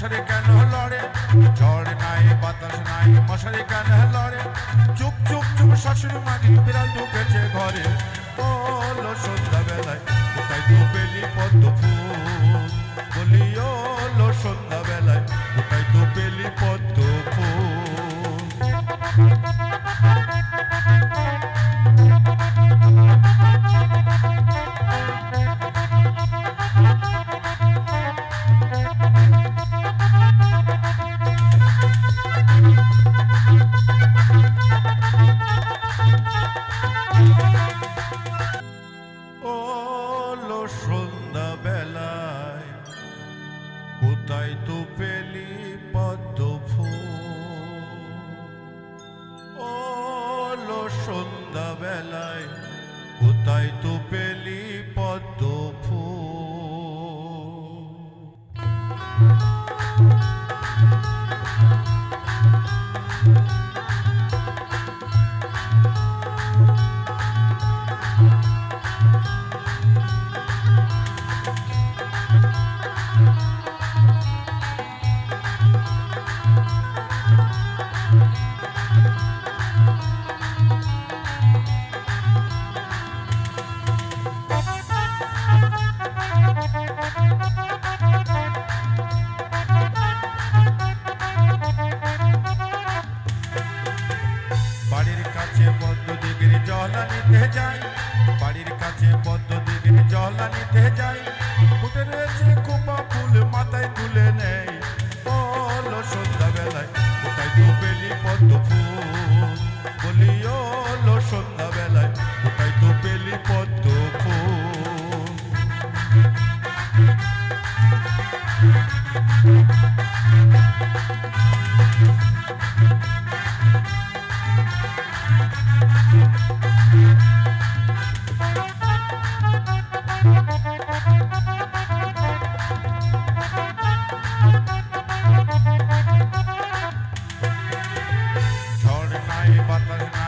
মশারি কেন লড়ে? ঝড় নাই, বাতাস নাই, মশারি কেন লড়ে? চুপ চুপ চুপ, শাশুড়ি মাগি বিড়াল ঢুকেছে ঘরে। ও সন্ধ্যা বেলায় কোথায় তো পেলি পদ্ম ফুল বলি ও লো সন্ধ্যা কোথায় পেলি পদ্ম কোথায় তো পেলি পদ্ম ফুল ও সন্ধ্যা বেলায় কোথায় তো পেলি পদ্ম জল নিতে যাই, বাড়ির কাছে পদ্ম দিঘির জল নিতে যাই। ফুটে রয়েছে খোপা ফুল, মাথায় তুলে নেই। বলো সন্ধ্যা বেলায় কোথায় তো পদ্ম ফুল? বলি ও লো সন্ধ্যা বেলায় কোথায় তো পেলি পদ্ম ফুল।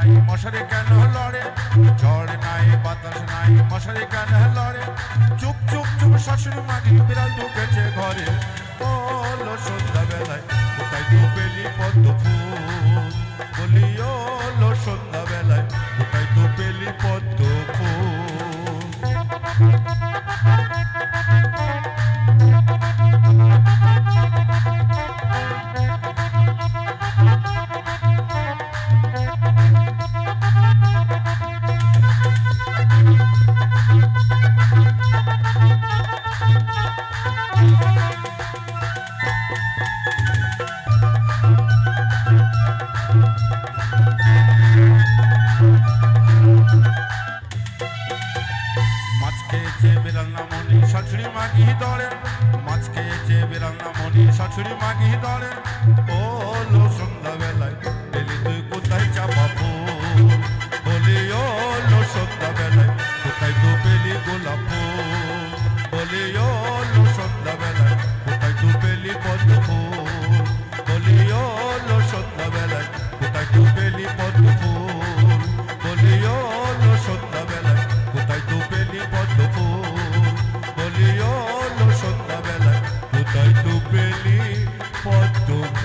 নাই, মশারি কেন লড়ে? ঝড় নাই, বাতাস নাই, মশারি কেন লড়ে? চুপ চুপ চুপ, শাশুড়ি মাগি, বিড়াল ঢুকেছে ঘরে। ও সন্ধ্যা বেলায় কোথায় তো পেলি পদ্ম ফুল বলিও লো শাশুড়ি মাগি দলে মাছ খেয়েছে বিড়াল না মনি শাশুড়ি মাগি দলে ও লো সন্ধ্যা পেলে পদ্ম